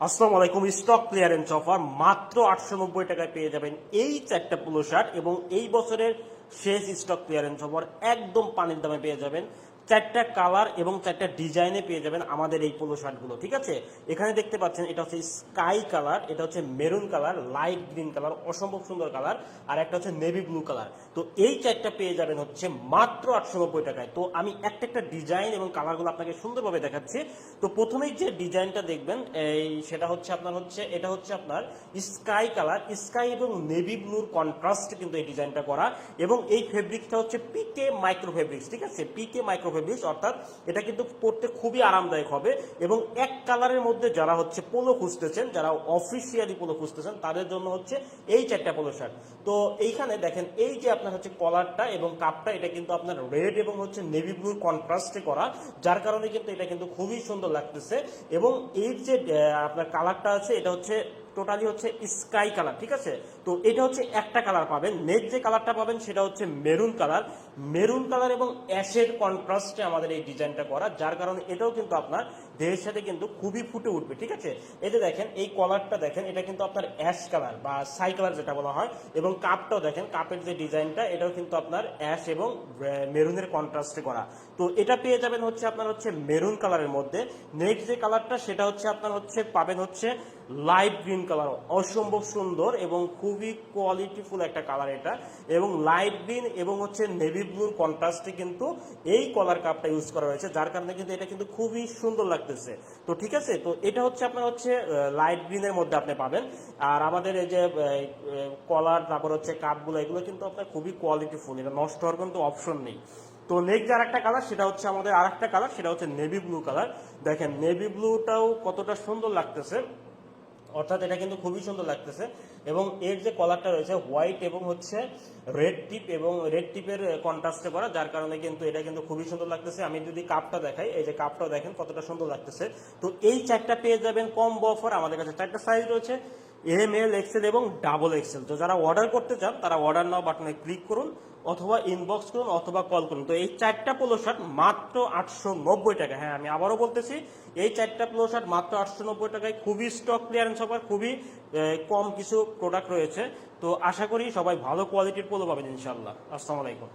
আসসালামু আলাইকুম stock clearance offer মাত্র আটশো নব্বই টাকায় পেয়ে যাবেন এই চারটা পোলো শার্ট এবং এই বছরের শেষ স্টক ক্লিয়ারেন্স অফার একদম পানির দামে পেয়ে যাবেন। চারটা কালার এবং চারটা ডিজাইনে পেয়ে যাবেন আমাদের এই পোলো শার্টগুলো ঠিক আছে? এখানে দেখতে পাচ্ছেন, এটা হচ্ছে স্কাই কালার এটা হচ্ছে maroon colour light green colour অসম্ভব সুন্দর কালার আর একটা হচ্ছে নেভি ব্লু কালার তো এই চারটা পেয়ে যাবেন হচ্ছে মাত্র আটশো নব্বই টাকায়। তো আমি একটা একটা ডিজাইন এবং কালারগুলো আপনাকে সুন্দরভাবে দেখাচ্ছি। তো প্রথমেই যে ডিজাইনটা দেখবেন, এই সেটা হচ্ছে আপনার হচ্ছে, এটা হচ্ছে আপনার স্কাই কালার স্কাই এবং নেভি ব্লুর কন্ট্রাস্ট কিন্তু এই ডিজাইনটা করা। এবং এই ফেব্রিকটা হচ্ছে পিকে মাইক্রো ফেব্রিক্স ঠিক আছে? পিকে মাইক্রো ফেব্রিক্স অর্থাৎ এটা কিন্তু পরতে খুবই আরামদায়ক হবে। এবং এক কালারের মধ্যে যারা হচ্ছে পোলো খুঁজতেছেন, যারা অফিসিয়ালি পোলো খুঁজতেছেন, তাদের জন্য হচ্ছে এই চারটা পোলো শার্ট তো এইখানে দেখেন, এই যে আপনার হচ্ছে কলারটা এবং কাপটা এটা কিন্তু আপনার রেড এবং হচ্ছে নেভি ব্লু কন্ট্রাস্টে করা, যার কারণে কিন্তু এটা কিন্তু খুবই সুন্দর লাগতেছে। এবং এই যে আপনার কালারটা আছে, এটা হচ্ছে টোটালি হচ্ছে স্কাই কালার ঠিক আছে? তো এটা হচ্ছে একটা কালার পাবেন। নেক্সট যে কালারটা পাবেন সেটা হচ্ছে মেরুন কালার মেরুন কালার এবং অ্যাশের কন্ট্রাস্টে আমাদের এই ডিজাইনটা করা, যার কারণে এটাও কিন্তু আপনার দেহের সাথে কিন্তু খুবই ফুটে উঠবে, ঠিক আছে? এতে দেখেন, এই কলারটা দেখেন, এটা কিন্তু আপনার অ্যাশ কালার বা সাই কালার যেটা বলা হয়, এবং কাপটাও দেখেন কাপের যে ডিজাইনটা এটাও কিন্তু আপনার অ্যাশ এবং মেরুনের কন্ট্রাস্টে করা। তো এটা পেয়ে যাবেন হচ্ছে আপনার হচ্ছে মেরুন কালারের মধ্যে। নেক্সট যে কালারটা সেটা হচ্ছে আপনার হচ্ছে, পাবেন হচ্ছে লাইট গ্রিন কালার অসম্ভব সুন্দর এবং খুবই কোয়ালিটিফুল একটা কালার এটা। এবং লাইট গ্রিন এবং হচ্ছে নেভি ব্লুর কন্ট্রাস্টে কিন্তু এই কলার কাপটা ইউজ করা হয়েছে, যার কারণে কিন্তু এটা কিন্তু খুবই সুন্দর লাগতেছে। তো ঠিক আছে? তো এটা হচ্ছে আপনার হচ্ছে লাইট গ্রিনের মধ্যে আপনি পাবেন। আর আমাদের এই যে কলার তারপর হচ্ছে কাপগুলো এগুলো কিন্তু আপনার খুবই কোয়ালিটিফুল এটা নষ্ট হওয়ার কিন্তু অপশন নেই। তো নেক্সট আর একটা কালার সেটা হচ্ছে আমাদের আর একটা কালার সেটা হচ্ছে নেভি ব্লু কালার দেখেন নেভি ব্লুটাও কতটা সুন্দর লাগতেছে। অর্থাৎ এটা কিন্তু খুবই সুন্দর লাগতেছে। এবং এর যে কলারটা রয়েছে হোয়াইট এবং হচ্ছে রেড টিপ এবং রেড টিপের কন্ট্রাস্টে করা, যার কারণে কিন্তু এটা কিন্তু খুবই সুন্দর লাগতেছে। আমি যদি কাপটা দেখাই, এই যে কাপটাও দেখেন কতটা সুন্দর লাগতেছে। তো এই চারটা পেয়ে যাবেন কম অফার আমাদের কাছে। চারটা সাইজ রয়েছে এম এল এক্সেল এবং ডাবল এক্সেল তো যারা অর্ডার করতে চান, তারা অর্ডার নাও বাটনে ক্লিক করুন। অথবা ইনবক্স করুন অথবা কল করুন। তো এই চারটা পোলো শার্ট মাত্র আটশো নব্বই টাকা। হ্যাঁ আমি আবারও বলতেছি, এই চারটা পোলো শার্ট মাত্র আটশো নব্বই টাকায় খুবই স্টক ক্লিয়ারেন্স অফার খুবই কম কিছু প্রোডাক্ট রয়েছে। তো আশা করি সবাই ভালো কোয়ালিটির পোলো পাবেন ইনশাল্লাহ আসসালামু আলাইকুম।